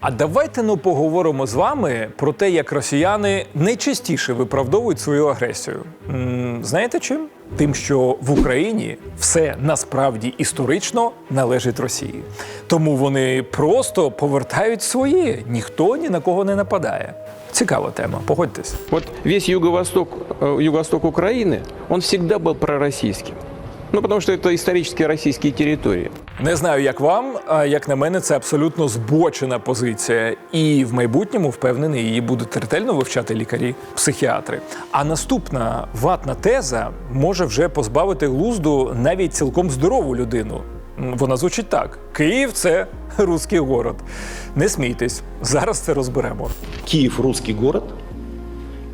А давайте ну поговоримо з вами про те, як росіяни найчастіше виправдовують свою агресію. М, знаєте чим? Тим, що в Україні все насправді історично належить Росії. Тому вони просто повертають своє, ніхто ні на кого не нападає. Цікава тема, погодьтесь. Вот весь юго-восток, э, юго-восток Украины, он всегда был пророссийским. Ну, потому что это исторически российские территории. Не знаю, як вам, а як на мене, це абсолютно збочена позиція. І в майбутньому впевнений, її будуть ретельно вивчати лікарі, психіатри. А наступна ватна теза може вже позбавити глузду навіть цілком здорову людину. Вона звучить так: Київ це руський город. Не смійтесь, зараз це розберемо. Киев русский город,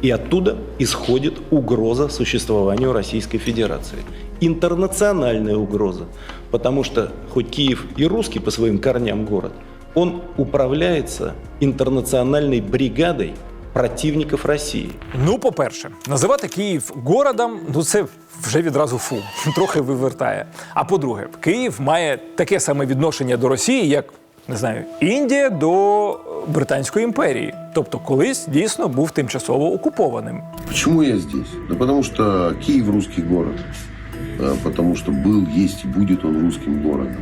и оттуда исходит угроза существованию Российской Федерации. Интернациональная угроза. Потому что хоть Киев и русский по своим корням город, он управляется интернациональной бригадой противников России. Ну, по-перше, називати Київ городом, ну це вже відразу фу, трохи вивертає. А по-друге, Київ має таке саме відношення до Росії, як не знаю, Індія до Британської імперії. Тобто, колись дійсно був тимчасово окупованим. Почему я здесь? Да потому что Киев русский город. Да, потому что был, есть и будет он русским городом.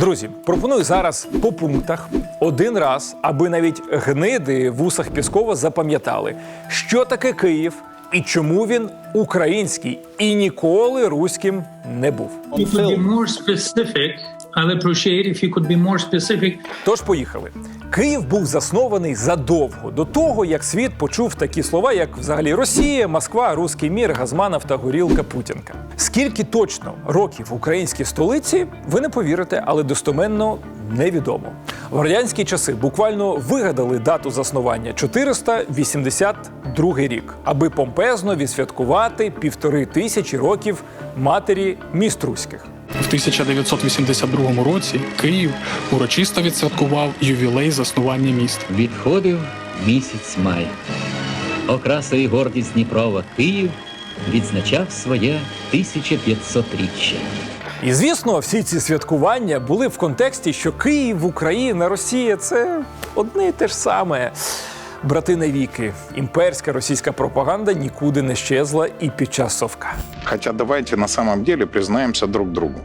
Друзі, пропоную зараз по пунктах один раз, аби навіть гниди в усах Піскова запам'ятали, що таке Київ і чому він український і ніколи руським не був. You be more specific. I'll appreciate if you could be more specific. Тож поїхали. Київ був заснований задовго до того, як світ почув такі слова, як взагалі Росія, Москва, Руський мір, Газманов та горілка Путінка. Скільки точно років українській столиці, ви не повірите, але достоменно невідомо. В радянські часи буквально вигадали дату заснування 482 рік, аби помпезно відсвяткувати півтори тисячі років матері міст руських. В 1982 році Київ урочисто відсвяткував ювілей заснування міста. Відходив місяць май. Окраса і гордість Дніпрова Київ відзначав своє 1500-річчя. І звісно, всі ці святкування були в контексті, що Київ, Україна, Росія це одне і те ж саме. Брати навіки, імперська російська пропаганда нікуди не щезла і під час совка. Хоча давайте на самом деле признаємося друг другу.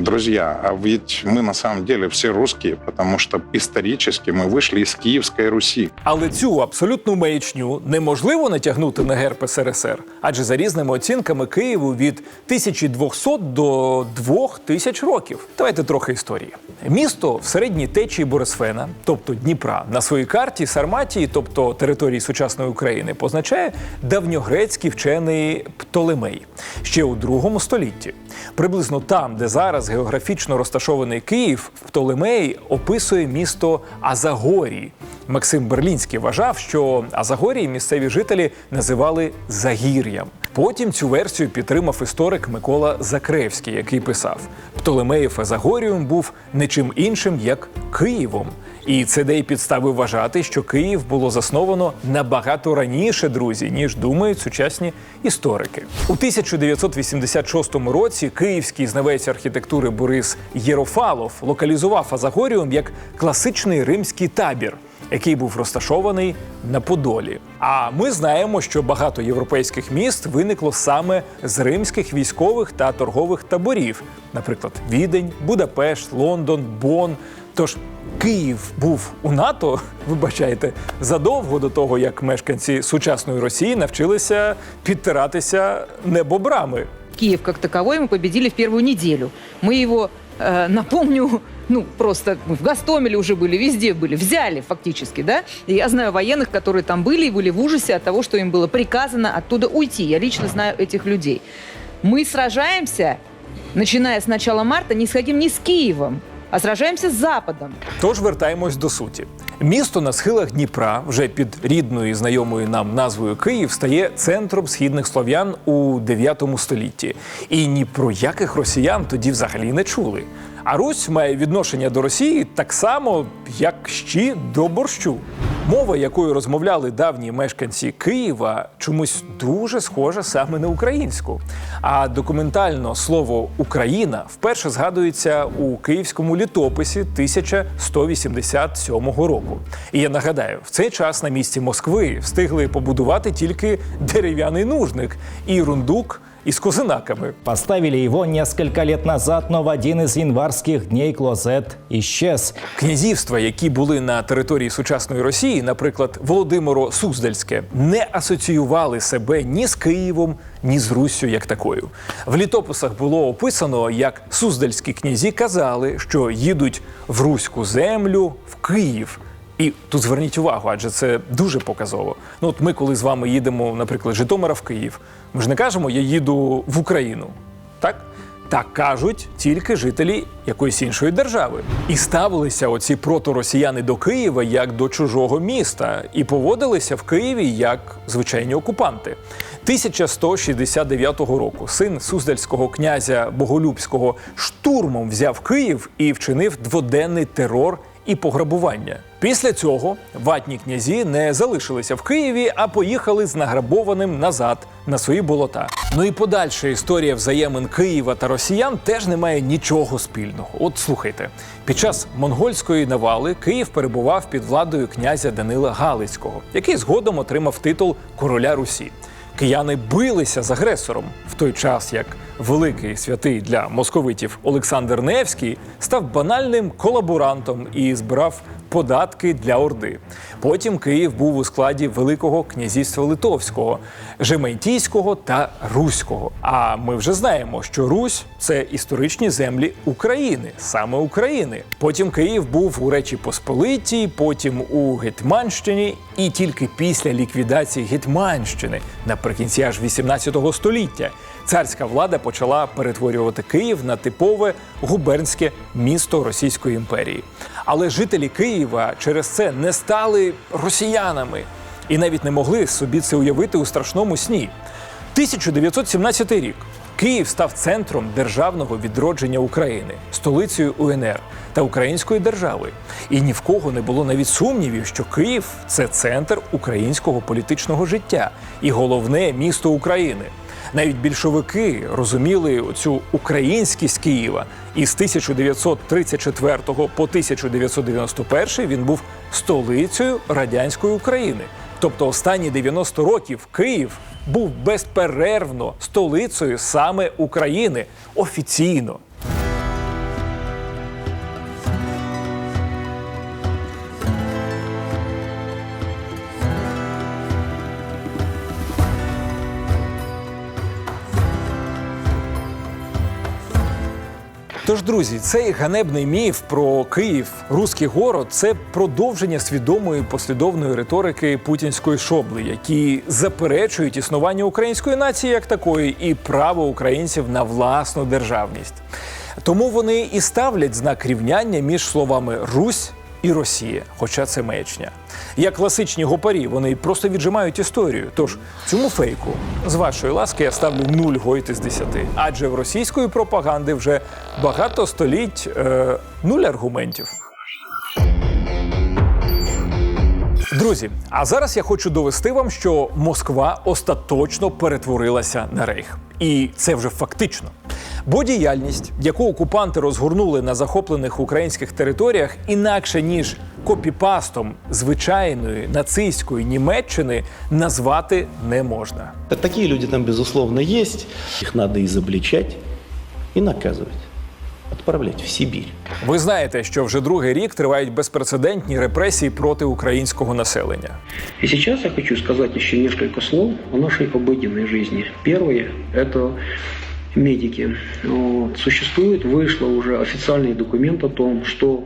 Друзья, а ведь мы на самом деле все русские, потому что исторически мы вышли из Киевской Руси. Але цю абсолютну маячню неможливо натягнути на герб СРСР, адже за різними оцінками Києву від 1200 до 2000 років. Давайте трохи історії. Місто в середній течії Борисфена, тобто Дніпра, на своїй карті Сарматії, тобто території сучасної України, позначає давньогрецький вчений Птолемей ще у другому столітті. Приблизно там, де зараз географічно розташований Київ, Птолемей описує місто Азагорі. Максим Берлінський вважав, що Азагорії місцеві жителі називали Загір'ям. Потім цю версію підтримав історик Микола Закревський, який писав: Птолемеїв Азагоріум був не чим іншим, як Києвом. І це дає підстави вважати, що Київ було засновано набагато раніше, друзі, ніж думають сучасні історики. У 1986 році київський знавець архітектури Борис Єрофалов локалізував Азагоріум як класичний римський табір Який був розташований на Подолі. А ми знаємо, що багато європейських міст виникло саме з римських військових та торгових таборів, наприклад, Відень, Будапешт, Лондон, Бон. Тож Київ був у НАТО, вибачайте, задовго до того, як мешканці сучасної Росії навчилися підтиратися небобрами. Киев как таковой мы победили в первую неделю. Мы его, э, напомню, ну, просто мы в Гастомеле уже были, везде были, взяли фактически, да? И я знаю военных, которые там были и были в ужасе от того, что им было приказано оттуда уйти. Я лично знаю этих людей. Мы сражаемся, начиная с начала марта, не сходим ни с Киевом, а сражаемся с Западом. Тож вертаємось до суті. Місто на схилах Дніпра, вже під рідною і знайомою нам назвою Київ, стає центром східних слов'ян у 9 столітті. І ні про яких росіян тоді взагалі не чули. А Русь має відношення до Росії так само, як щі до борщу. Мова, якою розмовляли давні мешканці Києва, чомусь дуже схожа саме на українську. А документально слово Україна вперше згадується у київському літописі 1187 року. І я нагадаю, в цей час на місці Москви встигли побудувати тільки дерев'яний нужник і рундук із козинаками. Поставили его несколько лет назад, но в один из январских дней клозет исчез. Князівства, які були на території сучасної Росії, наприклад, Володимиро Суздальське, не асоціювали себе ні з Києвом, ні з Руссю як такою. В літописах було описано, як суздальські князі казали, що їдуть в руську землю в Київ. І тут зверніть увагу, адже це дуже показово. Ну, от ми, коли з вами їдемо, наприклад, Житомира в Київ, ми ж не кажемо, я їду в Україну. Так? Так кажуть тільки жителі якоїсь іншої держави. І ставилися оці проторосіяни до Києва як до чужого міста, і поводилися в Києві як звичайні окупанти. 1169 року син суздальського князя Боголюбського штурмом взяв Київ і вчинив дводенний терор і пограбування. Після цього ватні князі не залишилися в Києві, а поїхали з награбованим назад на свої болота. Ну і подальша історія взаємин Києва та росіян теж не має нічого спільного. От слухайте, під час монгольської навали Київ перебував під владою князя Данила Галицького, який згодом отримав титул короля Русі. Кияни билися з агресором. В той час, як великий святий для московитів Олександр Невський став банальним колаборантом і збирав податки для Орди. Потім Київ був у складі Великого князівства Литовського, Жемайтійського та Руського. А ми вже знаємо, що Русь це історичні землі України, саме України. Потім Київ був у Речі Посполитій, потім у Гетьманщині, і тільки після ліквідації Гетьманщини наприкінці аж 18 століття царська влада почала перетворювати Київ на типове губернське місто Російської імперії. Але жителі Києва через це не стали росіянами і навіть не могли собі це уявити у страшному сні. 1917 рік. Київ став центром державного відродження України, столицею УНР та Української держави. І ні в кого не було навіть сумнівів, що Київ це центр українського політичного життя і головне місто України. Навіть більшовики розуміли цю українськість Києва, і з 1934 по 1991 він був столицею радянської України. Тобто останні 90 років Київ був безперервно столицею саме України офіційно. Тож, друзі, цей ганебний міф про Київ, руський город це продовження свідомої послідовної риторики путінської шобли, які заперечують існування української нації як такої і право українців на власну державність. Тому вони і ставлять знак рівняння між словами Русь і Росія, хоча це маячня. Як класичні гопарі, вони просто віджимають історію. Тож цьому фейку з вашої ласки я ставлю нуль гойти з десяти. Адже в російської пропаганди вже багато століть е, нуль аргументів. Друзі, а зараз я хочу довести вам, що Москва остаточно перетворилася на рейх. І це вже фактично. Бо діяльність, яку окупанти розгорнули на захоплених українських територіях, інакше ніж копіпастом звичайної нацистської Німеччини назвати не можна. Так Такие люди там, безусловно, есть. Их надо изобличать и наказывать. Отправлять в Сибирь. Ви знаєте, що вже другий рік тривають безпрецедентні репресії проти українського населення. И сейчас я хочу сказать еще несколько слов о нашей обыденной жизни. Первое – это медики. Вот. Существует, вышло уже официальный документ о том, что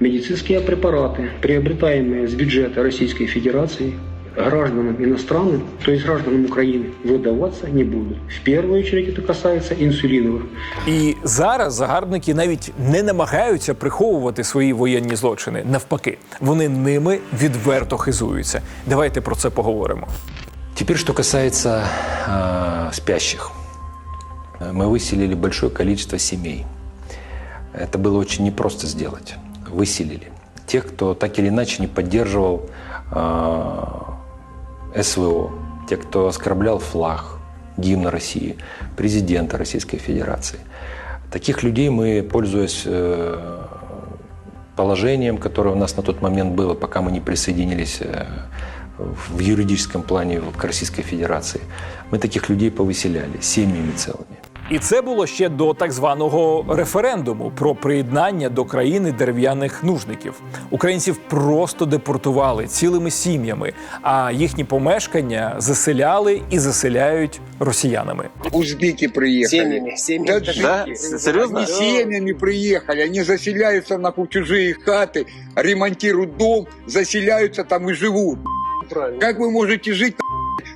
медицинские препараты, приобретаемые с бюджета Российской Федерации, гражданам иностранным, то есть гражданам Украины, выдаваться не будут. В первую очередь это касается инсулиновых І зараз загарбники навіть не намагаються приховувати свої воєнні злочини. Навпаки, вони ними відверто хизуються. Давайте про це поговоримо. Теперь, что касается э, спящих. Мы выселили большое количество семей. Это было очень непросто сделать. Выселили. тех, кто так или иначе не поддерживал э, СВО, те, кто оскорблял флаг, гимн России, президента Российской Федерации. Таких людей мы, пользуясь э, положением, которое у нас на тот момент было, пока мы не присоединились э, в юридическом плане к Российской Федерации, мы таких людей повыселяли семьями целыми. І це було ще до так званого референдуму про приєднання до країни дерев'яних нужників. Українців просто депортували цілими сім'ями, а їхні помешкання заселяли і заселяють росіянами. Узбеки семьями. Таджики. Да? Серьезно? Они семьями приехали. Они заселяются на чужие хаты, ремонтируют дом, заселяются там и живут. Правильно. Как вы можете жить?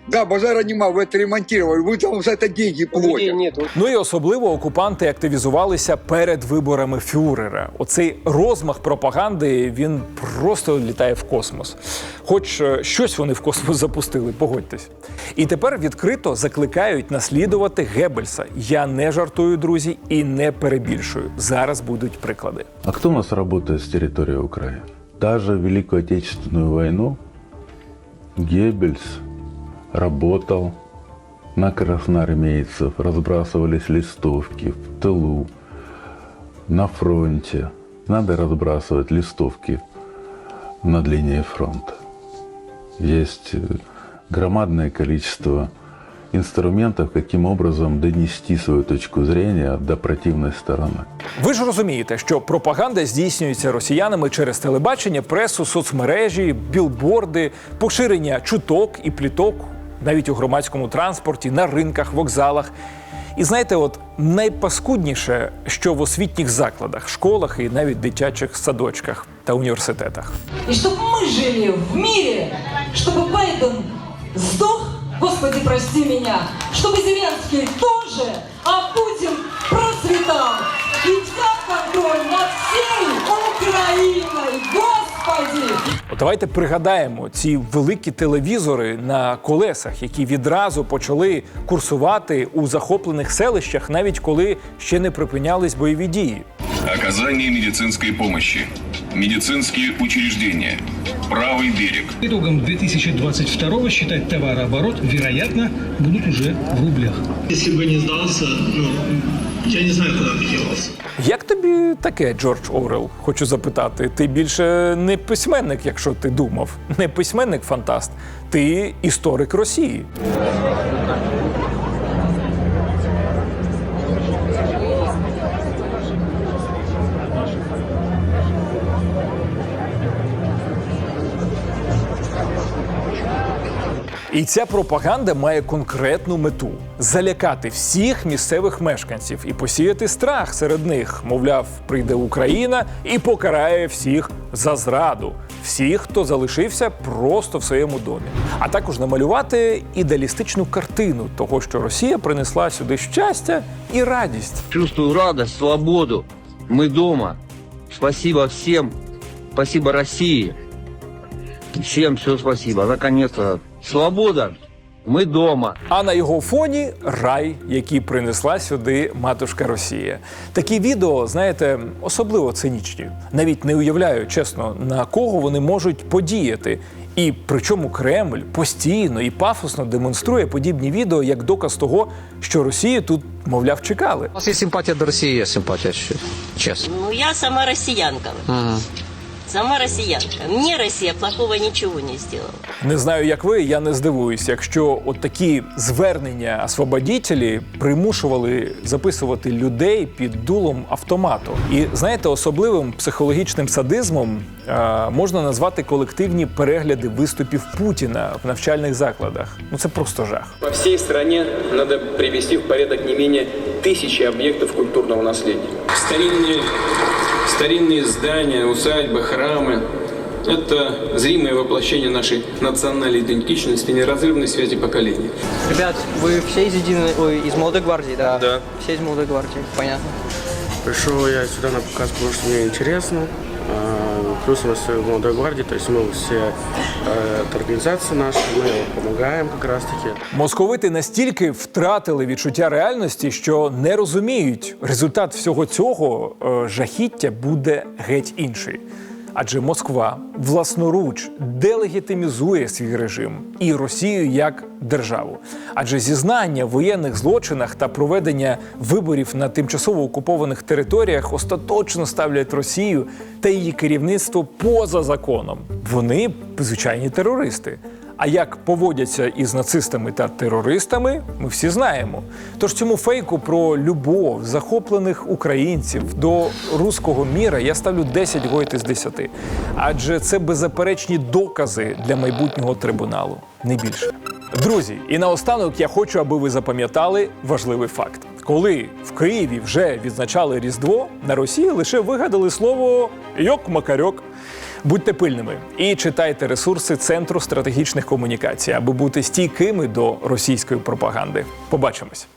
Да, базара нема, вы это ремонтировали, вы там за это деньги У людей платят. нет. Ну і особливо окупанти активізувалися перед виборами фюрера. Оцей розмах пропаганди він просто літає в космос. Хоч е, щось вони в космос запустили, погодьтесь. І тепер відкрито закликають наслідувати Геббельса. Я не жартую, друзі, і не перебільшую. Зараз будуть приклади. А кто у нас работает с территории Украины? Даже в Великую Отечественную войну Геббельс работал на красноармейцев, разбрасывались листовки в тылу, на фронте. Надо разбрасывать листовки над линией фронта. Есть э, громадное количество инструментов, каким образом донести свою точку зрения до противной стороны. Ви ж розумієте, що пропаганда здійснюється росіянами через телебачення, пресу, соцмережі, білборди, поширення чуток і пліток навіть у громадському транспорті, на ринках, вокзалах. І знаєте, от найпаскудніше, що в освітніх закладах, школах і навіть дитячих садочках та університетах. И чтобы мы жили в мире, чтобы Байден сдох, Господи, прости меня, чтобы Зеленский тоже, а Путин процветал и взял контроль над всей Украиной, Господи! От давайте пригадаємо ці великі телевізори на колесах, які відразу почали курсувати у захоплених селищах, навіть коли ще не припинялись бойові дії. Оказание медицинской помощи. Медицинские учреждения. Правый берег. Итогом 2022 считать товарооборот, вероятно, будут уже в рублях. Если бы не сдался, ну, я не знаю, бы делался. Як тобі таке, Джордж Орел? Хочу запитати. Ти більше не письменник, якщо ти думав, не письменник-фантаст, ти історик Росії. І ця пропаганда має конкретну мету залякати всіх місцевих мешканців і посіяти страх серед них. Мовляв, прийде Україна і покарає всіх за зраду, всіх, хто залишився просто в своєму домі. А також намалювати ідеалістичну картину того, що Росія принесла сюди щастя і радість. Чувствую радость, свободу. Мы дома. Спасибо всем. Спасибо России. Всем все спасибо. Наконец-то. Свобода. Ми дома. А на його фоні рай, який принесла сюди матушка Росія. Такі відео, знаєте, особливо цинічні. Навіть не уявляю, чесно, на кого вони можуть подіяти. І причому Кремль постійно і пафосно демонструє подібні відео як доказ того, що Росію тут, мовляв, чекали. У вас есть симпатия до России, есть симпатия чуть честно. Ну, я сама россиянка. Ага Сама россиянка. Мне Россия плохого ничего не сделала. Не знаю, як ви, я не здивуюсь, якщо от такі звернення освободітелі примушували записувати людей під дулом автомату. І знаєте, особливим психологічним садизмом е, можна назвати колективні перегляди виступів Путіна в навчальних закладах. Ну це просто жах. По всей стране надо привести в порядок не менее тысячи объектов культурного наследия. Старинные, старинные здания, усадьбы, храмы – это зримое воплощение нашей национальной идентичности, неразрывной связи поколений. Ребят, вы все из единой, ой, из молодой гвардии, да? Да. Все из молодой гвардии, понятно. Пришел я сюда на показ, потому что мне интересно. А, Плюс у нас в молодой гвардии, то есть мы все, э, это организация наша, мы помогаем как раз таки. Московити настільки втратили відчуття реальності, що не розуміють, результат всього цього е, жахіття буде геть інший. Адже Москва власноруч делегітимізує свій режим і Росію як державу. Адже зізнання в воєнних злочинах та проведення виборів на тимчасово окупованих територіях остаточно ставлять Росію та її керівництво поза законом. Вони звичайні терористи. А як поводяться із нацистами та терористами, ми всі знаємо. Тож цьому фейку про любов захоплених українців до руського міра я ставлю 10 гойт із 10. Адже це беззаперечні докази для майбутнього трибуналу, не більше. Друзі, і наостанок я хочу, аби ви запам'ятали важливий факт. Коли в Києві вже відзначали Різдво, на Росії лише вигадали слово йок-макарьок. Будьте пильними і читайте ресурси Центру стратегічних комунікацій, аби бути стійкими до російської пропаганди. Побачимось.